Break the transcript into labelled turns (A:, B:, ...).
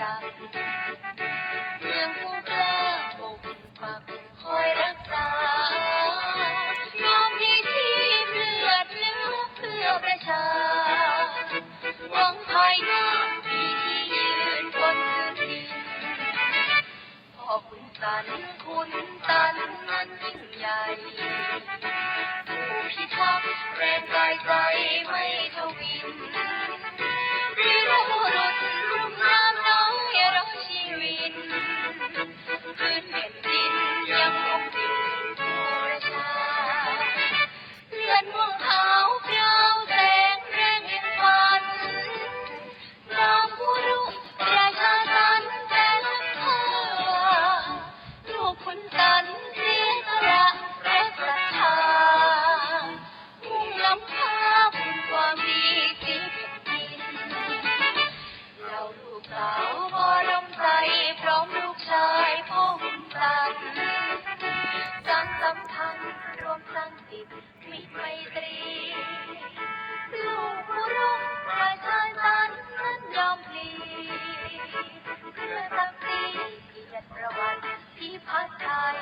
A: ดังเมืองผู้กล้าปกปักคอยรักษายอมดีที่เลือดเลือเพื่อประชา หวังภายหน้าปีที่ยืนบนพื้นดินขอคุณตันคุณตันนั้นยิ่งใหญ่ผู้พิทักษ์แรงกายใจไม่ทวิน มสันติมิตรไมตรีลูกผู้ร่มประชาชนนั้นยอมพลีเพื่อศักดิ์ศรีเยรดประวัติที่พัฒไทย